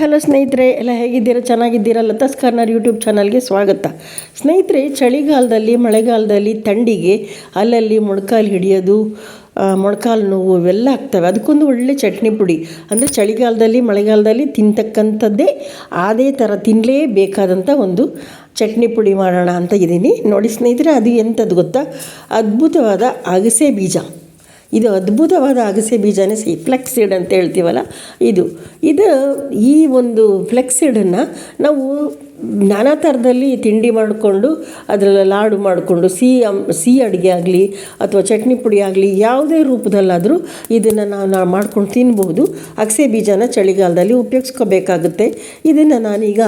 Hello ಸ್ನೇಹಿತರೆ. ಎಲ್ಲ ಹೇಗಿದ್ದೀರಾ? ಚೆನ್ನಾಗಿದ್ದೀರಾ? ಲತಾಸ್ ಕಾರ್ನರ್ ಯೂಟ್ಯೂಬ್ ಚಾನಲ್ಗೆ ಸ್ವಾಗತ. ಸ್ನೇಹಿತರೆ, ಚಳಿಗಾಲದಲ್ಲಿ, ಮಳೆಗಾಲದಲ್ಲಿ ಥಂಡಿಗೆ ಅಲ್ಲಲ್ಲಿ ಮೊಣಕಾಲು ಹಿಡಿಯೋದು ಮೊಣಕಾಲು ನೋವು ಇವೆಲ್ಲ ಆಗ್ತವೆ. ಅದಕ್ಕೊಂದು ಒಳ್ಳೆ ಚಟ್ನಿ ಪುಡಿ. ಅಂದರೆ ಚಳಿಗಾಲದಲ್ಲಿ, ಮಳೆಗಾಲದಲ್ಲಿ ತಿಂತಕ್ಕಂಥದ್ದೇ ಅದೇ ಥರ ತಿನ್ನಲೇಬೇಕಾದಂಥ ಒಂದು ಚಟ್ನಿ ಪುಡಿ ಮಾಡೋಣ ಅಂತ ಇದ್ದೀನಿ. ನೋಡಿ ಸ್ನೇಹಿತರೆ, ಅದು ಎಂಥದ್ದು ಗೊತ್ತಾ? ಅದ್ಭುತವಾದ ಅಗಸೆ ಬೀಜ. ಇದು ಅದ್ಭುತವಾದ ಅಗಸೆ ಬೀಜನೇ ಸಿ ಫ್ಲೆಕ್ಸಿಡ್ ಅಂತ ಹೇಳ್ತೀವಲ್ಲ ಇದು. ಇದು ಈ ಒಂದು ಫ್ಲೆಕ್ಸಿಡನ್ನು ನಾವು ನಾನಾ ಥರದಲ್ಲಿ ತಿಂಡಿ ಮಾಡಿಕೊಂಡು, ಅದರಲ್ಲಿ ಲಾಡು ಮಾಡಿಕೊಂಡು, ಸಿಹಿ ಅಮ್, ಸಿಹಿ ಅಡುಗೆ ಆಗಲಿ ಅಥವಾ ಚಟ್ನಿ ಪುಡಿ ಆಗಲಿ, ಯಾವುದೇ ರೂಪದಲ್ಲಾದರೂ ಇದನ್ನು ನಾವು ನಾವು ಮಾಡ್ಕೊಂಡು ತಿನ್ಬೋದು ಅಗಸೆ ಬೀಜನ ಚಳಿಗಾಲದಲ್ಲಿ ಉಪಯೋಗಿಸ್ಕೋಬೇಕಾಗುತ್ತೆ. ಇದನ್ನು ನಾನೀಗ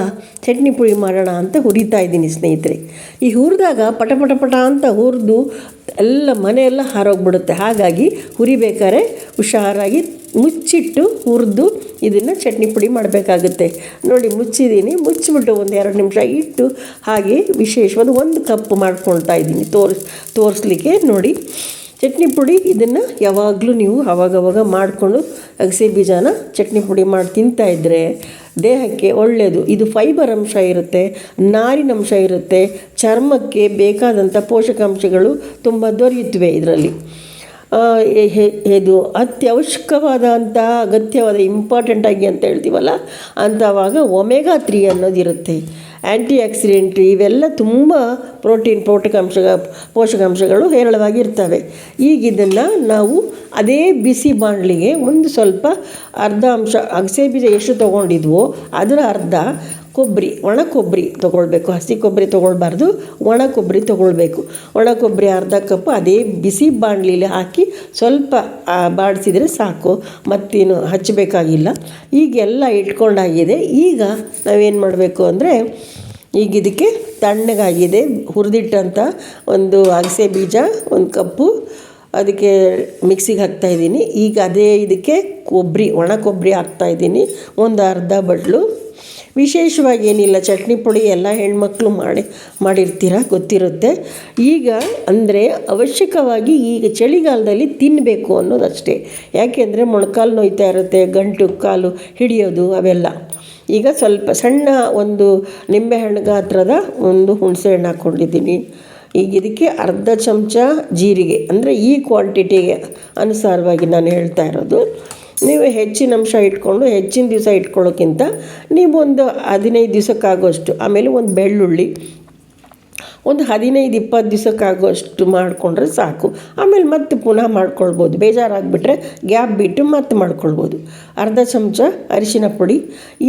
ಚಟ್ನಿ ಪುಡಿ ಮಾಡೋಣ ಅಂತ ಹುರಿತಾ ಇದ್ದೀನಿ ಸ್ನೇಹಿತರೆ. ಈ ಹುರಿದಾಗ ಪಟ ಪಟ ಪಟ ಅಂತ ಹುರಿದು ಎಲ್ಲ ಮನೆಯೆಲ್ಲ ಹಾರೋಗ್ಬಿಡುತ್ತೆ. ಹಾಗಾಗಿ ಹುರಿಬೇಕಾದ್ರೆ ಹುಷಾರಾಗಿ ಮುಚ್ಚಿಟ್ಟು ಹುರಿದು ಇದನ್ನು ಚಟ್ನಿ ಪುಡಿ ಮಾಡಬೇಕಾಗುತ್ತೆ. ನೋಡಿ, ಮುಚ್ಚಿದ್ದೀನಿ. ಮುಚ್ಚಿಬಿಟ್ಟು ಒಂದು ಎರಡು ನಿಮಿಷ ಇಟ್ಟು ಹಾಗೆ ವಿಶೇಷವಾದ ಒಂದು ಕಪ್ ಮಾಡ್ಕೊಳ್ತಾ ಇದ್ದೀನಿ. ತೋರಿಸ್, ತೋರಿಸ್ಲಿಕ್ಕೆ ನೋಡಿ. ಚಟ್ನಿ ಪುಡಿ ಇದನ್ನು ಯಾವಾಗಲೂ ನೀವು ಅವಾಗವಾಗ ಮಾಡಿಕೊಂಡು ಅಗಸೆ ಬೀಜನ ಚಟ್ನಿ ಪುಡಿ ಮಾಡಿ ತಿಂತಾ ಇದ್ದರೆ ದೇಹಕ್ಕೆ ಒಳ್ಳೆಯದು ಇದು ಫೈಬರ್ ಅಂಶ ಇರುತ್ತೆ, ನಾರಿನ ಅಂಶ ಇರುತ್ತೆ, ಚರ್ಮಕ್ಕೆ ಬೇಕಾದಂಥ ಪೋಷಕಾಂಶಗಳು ತುಂಬ ದೊರೆಯುತ್ತವೆ ಇದರಲ್ಲಿ. ಇದು ಅತ್ಯವಶ್ಯಕವಾದಂಥ ಅಗತ್ಯವಾದ ಇಂಪಾರ್ಟೆಂಟ್ ಆಗಿ ಅಂತ ಹೇಳ್ತೀವಲ್ಲ, ಅಂಥವಾಗ ಒಮೆಗಾ ತ್ರೀ ಅನ್ನೋದಿರುತ್ತೆ. ಆ್ಯಂಟಿ ಆಕ್ಸಿಡೆಂಟ್ ಇವೆಲ್ಲ ತುಂಬ ಪ್ರೋಟೀನ್ ಪೋಷಕಾಂಶ ಪೋಷಕಾಂಶಗಳು ಹೇರಳವಾಗಿರ್ತವೆ ಈಗ ಇದನ್ನು ನಾವು ಅದೇ ಬಿಸಿ ಬಾಣಲಿಗೆ ಒಂದು ಸ್ವಲ್ಪ ಅರ್ಧ ಅಂಶ ಅಗಸೆ ಬೀಜ ಎಷ್ಟು ತೊಗೊಂಡಿದ್ವೋ ಅದರ ಅರ್ಧ ಕೊಬ್ಬರಿ, ಒಣ ಕೊಬ್ಬರಿ ತೊಗೊಳ್ಬೇಕು. ಹಸಿ ಕೊಬ್ಬರಿ ತೊಗೊಳ್ಬಾರ್ದು, ಒಣ ಕೊಬ್ಬರಿ ತೊಗೊಳ್ಬೇಕು. ಒಣ ಕೊಬ್ಬರಿ ಅರ್ಧ ಕಪ್ ಅದೇ ಬಿಸಿ ಬಾಣಲಿಲಿ ಹಾಕಿ ಸ್ವಲ್ಪ ಬಾಡಿಸಿದರೆ ಸಾಕು. ಮತ್ತೇನು ಹಚ್ಚಬೇಕಾಗಿಲ್ಲ. ಈಗೆಲ್ಲ ಇಟ್ಕೊಂಡಾಗಿದೆ. ಈಗ ನಾವೇನು ಮಾಡಬೇಕು ಅಂದರೆ ಈಗ ಇದಕ್ಕೆ ತಣ್ಣಗಾಗಿದೆ ಹುರಿದಿಟ್ಟಂಥ ಒಂದು ಅಗಸೆ ಬೀಜ, ಒಂದು ಕಪ್ಪು, ಅದಕ್ಕೆ ಮಿಕ್ಸಿಗೆ ಹಾಕ್ತಾಯಿದ್ದೀನಿ ಈಗ ಅದೇ ಇದಕ್ಕೆ ಕೊಬ್ಬರಿ, ಒಣ ಕೊಬ್ಬರಿ ಹಾಕ್ತಾಯಿದ್ದೀನಿ ಒಂದು ಅರ್ಧ ಬಟ್ಲು. ವಿಶೇಷವಾಗಿ ಏನಿಲ್ಲ, ಚಟ್ನಿ ಪುಡಿ ಎಲ್ಲ ಹೆಣ್ಮಕ್ಳು ಮಾಡಿ, ಮಾಡಿರ್ತೀರ, ಗೊತ್ತಿರುತ್ತೆ. ಈಗ ಅಂದರೆ ಅವಶ್ಯಕವಾಗಿ ಈಗ ಚಳಿಗಾಲದಲ್ಲಿ ತಿನ್ನಬೇಕು ಅನ್ನೋದಷ್ಟೇ. ಯಾಕೆಂದರೆ ಮೊಣಕಾಲು ನೋಯ್ತಾ ಇರುತ್ತೆ, ಗಂಟು, ಕಾಲು ಹಿಡಿಯೋದು ಅವೆಲ್ಲ. ಈಗ ಸ್ವಲ್ಪ ಸಣ್ಣ ಒಂದು ನಿಂಬೆಹಣ್ಣು ಗಾತ್ರದ ಒಂದು ಹುಣಸೆ ಹಣ್ಣು ಹಾಕ್ಕೊಂಡಿದ್ದೀನಿ. ಈಗ ಇದಕ್ಕೆ ಅರ್ಧ ಚಮಚ ಜೀರಿಗೆ, ಅಂದರೆ ಈ ಕ್ವಾಂಟಿಟಿಗೆ ಅನುಸಾರವಾಗಿ ನಾನು ಹೇಳ್ತಾ ಇರೋದು. ನೀವು ಹೆಚ್ಚಿನ ಅಂಶ ಇಟ್ಕೊಂಡು, ಹೆಚ್ಚಿನ ದಿವಸ ಇಟ್ಕೊಳ್ಳೋಕ್ಕಿಂತ ನೀವು ಒಂದು ಹದಿನೈದು ದಿವಸಕ್ಕಾಗೋಷ್ಟು, ಆಮೇಲೆ ಒಂದು ಬೆಳ್ಳುಳ್ಳಿ ಒಂದು ಹದಿನೈದು, ಇಪ್ಪತ್ತು ದಿವಸಕ್ಕಾಗುವಷ್ಟು ಮಾಡಿಕೊಂಡ್ರೆ ಸಾಕು. ಆಮೇಲೆ ಮತ್ತೆ ಪುನಃ ಮಾಡ್ಕೊಳ್ಬೋದು. ಬೇಜಾರಾಗಿಬಿಟ್ರೆ ಗ್ಯಾಪ್ ಬಿಟ್ಟು ಮತ್ತೆ ಮಾಡ್ಕೊಳ್ಬೋದು. ಅರ್ಧ ಚಮಚ ಅರಿಶಿನ ಪುಡಿ.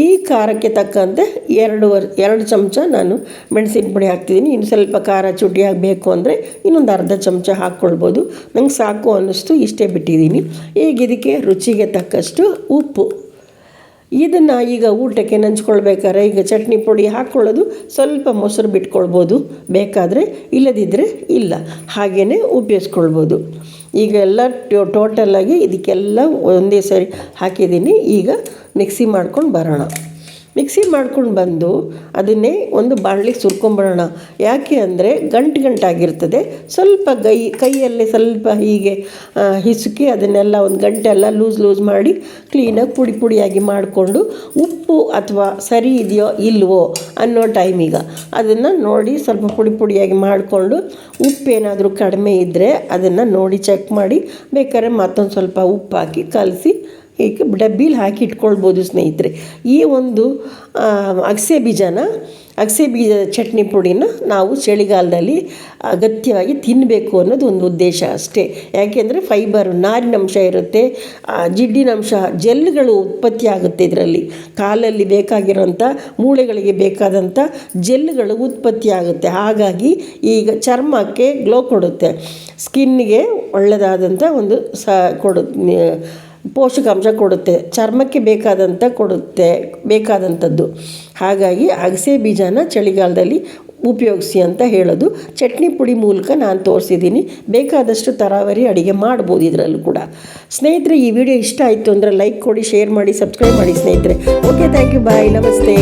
ಈ ಖಾರಕ್ಕೆ ತಕ್ಕಂತೆ ಎರಡು ವರ್ ಎರಡು ಚಮಚ ನಾನು ಮೆಣಸಿನ ಪುಡಿ ಹಾಕ್ತಿದ್ದೀನಿ. ಇನ್ನು ಸ್ವಲ್ಪ ಖಾರ ಚುಟಿಯಾಗಿ ಬೇಕು ಅಂದರೆ ಇನ್ನೊಂದು ಅರ್ಧ ಚಮಚ ಹಾಕ್ಕೊಳ್ಬೋದು. ನಂಗೆ ಸಾಕು ಅನ್ನಿಸ್ತು, ಇಷ್ಟೇ ಬಿಟ್ಟಿದ್ದೀನಿ. ಈಗ ಇದಕ್ಕೆ ರುಚಿಗೆ ತಕ್ಕಷ್ಟು ಉಪ್ಪು. ಇದನ್ನು ಈಗ ಊಟಕ್ಕೆ ನಂಚ್ಕೊಳ್ಬೇಕಾದ್ರೆ ಈಗ ಚಟ್ನಿ ಪುಡಿ ಹಾಕ್ಕೊಳ್ಳೋದು ಸ್ವಲ್ಪ ಮೊಸರು ಬಿಟ್ಕೊಳ್ಬೋದು. ಬೇಕಾದರೆ ಇಲ್ಲದಿದ್ದರೆ ಇಲ್ಲ. ಹಾಗೇ ಉಪಯೋಗಿಸ್ಕೊಳ್ಬೋದು. ಈಗ ಎಲ್ಲ ಟೋಟಲಾಗಿ ಇದಕ್ಕೆಲ್ಲ ಒಂದೇ ಸರಿ ಹಾಕಿದ್ದೀನಿ. ಈಗ ಮಿಕ್ಸಿ ಮಾಡ್ಕೊಂಡು ಬರೋಣ. ಮಿಕ್ಸಿ ಮಾಡ್ಕೊಂಡು ಬಂದು ಅದನ್ನೇ ಒಂದು ಬಾಣಲಿಗೆ ಸುರ್ಕೊಂಬರೋಣ. ಯಾಕೆ ಅಂದರೆ ಗಂಟು ಗಂಟಾಗಿರ್ತದೆ. ಸ್ವಲ್ಪ ಗೈ, ಕೈಯಲ್ಲೇ ಸ್ವಲ್ಪ ಹೀಗೆ ಹಿಸುಕಿ ಅದನ್ನೆಲ್ಲ ಒಂದು ಗಂಟೆಲ್ಲ ಲೂಸ್ ಲೂಸ್ ಮಾಡಿ ಕ್ಲೀನಾಗಿ ಪುಡಿ ಪುಡಿಯಾಗಿ ಮಾಡಿಕೊಂಡು ಉಪ್ಪು ಅಥವಾ ಸರಿ ಇದೆಯೋ ಇಲ್ವೋ ಅನ್ನೋ ಟೈಮಿಗ ಅದನ್ನು ನೋಡಿ ಸ್ವಲ್ಪ ಪುಡಿ ಪುಡಿಯಾಗಿ ಮಾಡಿಕೊಂಡು ಉಪ್ಪೇನಾದರೂ ಕಡಿಮೆ ಇದ್ದರೆ ಅದನ್ನು ನೋಡಿ ಚೆಕ್ ಮಾಡಿ. ಬೇಕಾದ್ರೆ ಮತ್ತೊಂದು ಸ್ವಲ್ಪ ಉಪ್ಪು ಹಾಕಿ ಕಲಸಿ ಡಬ್ಬೀಲಿ ಹಾಕಿ ಇಟ್ಕೊಳ್ಬೋದು ಸ್ನೇಹಿತರೆ? ಈ ಒಂದು ಅಗಸೆ ಬೀಜನ, ಅಗಸೆ ಬೀಜದ ಚಟ್ನಿ ಪುಡಿನ ನಾವು ಚಳಿಗಾಲದಲ್ಲಿ ಅಗತ್ಯವಾಗಿ ತಿನ್ನಬೇಕು ಅನ್ನೋದು ಒಂದು ಉದ್ದೇಶ ಅಷ್ಟೇ. ಯಾಕೆಂದರೆ ಫೈಬರ್ ನಾರಿನಂಶ ಇರುತ್ತೆ ಜಿಡ್ಡಿನಂಶ ಜೆಲ್ಗಳು ಉತ್ಪತ್ತಿ ಆಗುತ್ತೆ ಇದರಲ್ಲಿ. ಕಾಲಲ್ಲಿ ಬೇಕಾಗಿರೋಂಥ ಮೂಳೆಗಳಿಗೆ ಬೇಕಾದಂಥ ಜೆಲ್ಗಳು ಉತ್ಪತ್ತಿ ಆಗುತ್ತೆ. ಹಾಗಾಗಿ ಈಗ ಚರ್ಮಕ್ಕೆ ಗ್ಲೋ ಕೊಡುತ್ತೆ. ಸ್ಕಿನ್ಗೆ ಒಳ್ಳೆಯದಾದಂಥ ಒಂದು ಸ, ಕೊಡು ಪೋಷಕಾಂಶ ಕೊಡುತ್ತೆ, ಚರ್ಮಕ್ಕೆ ಬೇಕಾದಂಥ ಕೊಡುತ್ತೆ ಬೇಕಾದಂಥದ್ದು ಹಾಗಾಗಿ ಅಗಸೆ ಬೀಜನ ಚಳಿಗಾಲದಲ್ಲಿ ಉಪಯೋಗಿಸಿ ಅಂತ ಹೇಳೋದು. ಚಟ್ನಿ ಪುಡಿ ಮೂಲಕ ನಾನು ತೋರಿಸಿದ್ದೀನಿ. ಬೇಕಾದಷ್ಟು ತರಾವರಿ ಅಡುಗೆ ಮಾಡ್ಬೋದು ಇದರಲ್ಲೂ ಕೂಡ. ಸ್ನೇಹಿತರೆ, ಈ ವಿಡಿಯೋ ಇಷ್ಟ ಆಯಿತು ಅಂದರೆ ಲೈಕ್ ಕೊಡಿ, ಶೇರ್ ಮಾಡಿ, ಸಬ್ಸ್ಕ್ರೈಬ್ ಮಾಡಿ ಸ್ನೇಹಿತರೆ. ಓಕೆ ಥ್ಯಾಂಕ್ ಯು ಬಾಯ್ ನಮಸ್ತೆ.